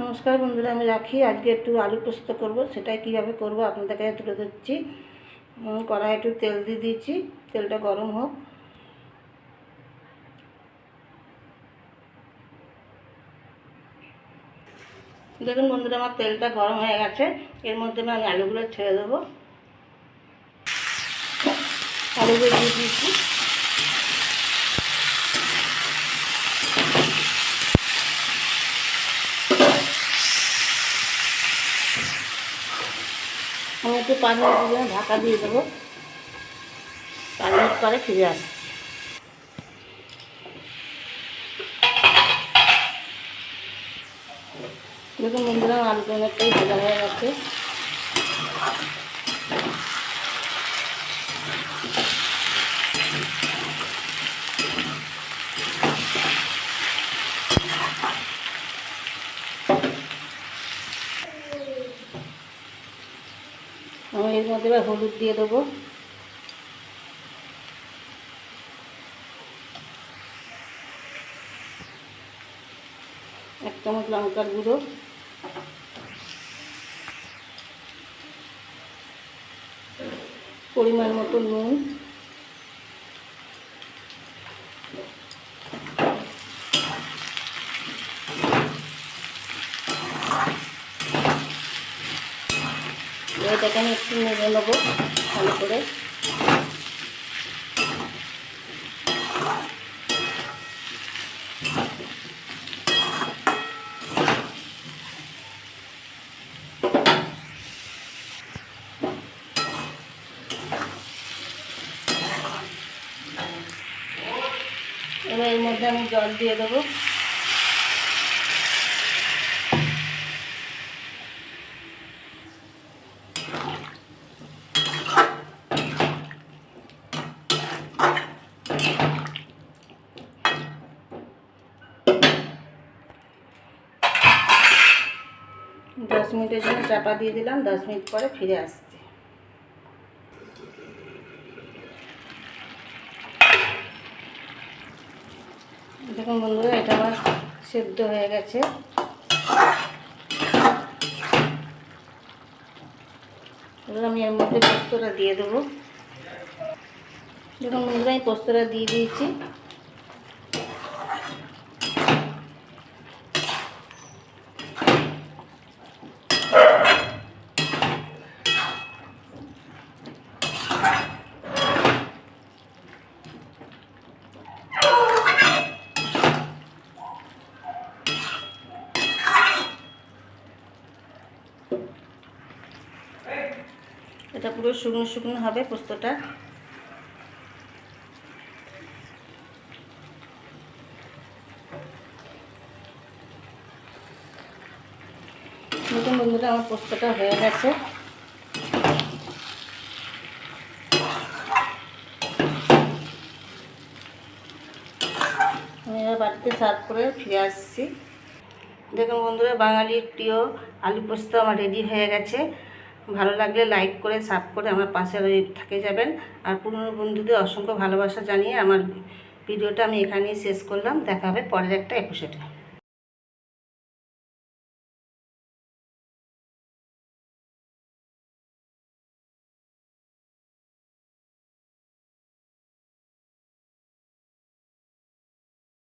নমস্কার বন্ধুরা, আমি রাখি। আজকে একটু আলু পোস্ত করব। সেটাই কীভাবে করব আপনাদের কাছে তুলে ধরছি। কড়াই একটু তেল দিয়ে দিয়েছি। তেলটা গরম হোক। দেখুন বন্ধুরা, আমার তেলটা গরম হয়ে গেছে। এর মধ্যে আমি আলুগুলো ছেড়ে দেবো। আলুগুলো দিয়ে দিয়েছি। আমি একটু পাঁচ মিনিটের জন্য ঢাকা দিয়ে দেবো। পাঁচ মিনিট পরে ফিরে আসছি। দেখুন বন্ধুরা আলুটা অনেকটাই ভাজা হয়ে গেছে আমি এর মধ্যে এবার হলুদ দিয়ে দেবো। এক চামচ লঙ্কার গুঁড়ো। পরিমাণ মতো নুন। এটাকে আমি একটু নেড়ে নেব ভালো করে। এবার এর মধ্যে আমি জল দিয়ে দেবো। দশ মিনিটের জন্য চাপা দিয়ে দিলাম, দশ মিনিট পরে ফিরে আসছি। দেখুন বন্ধুরা, এটা আমার সেদ্ধ হয়ে গেছে। আমি এর মধ্যে পোস্তটা দিয়ে দেবো। দেখুন বন্ধুরা, আমি পোস্তটা দিয়ে দিয়েছি। এটা পুরো শুকনো শুকনো হবে পোস্তটা। দেখুন বন্ধুরা আমার পোস্তটা হয়ে গেছে। আমি বাড়িতে সার্ভ করে ফিরে আসছি। দেখুন বন্ধুরা, বাঙালির প্রিয় আলু পোস্ত আমার রেডি হয়ে গেছে। ভালো লাগলে লাইক করে সাব করে আমার পাশে থেকে যাবেন। আর পুরনো বন্ধুদের অসংখ্য ভালোবাসা জানিয়ে আমার ভিডিওটা আমি এখানেই শেষ করলাম। দেখা হবে পরের একটা এপিসোডে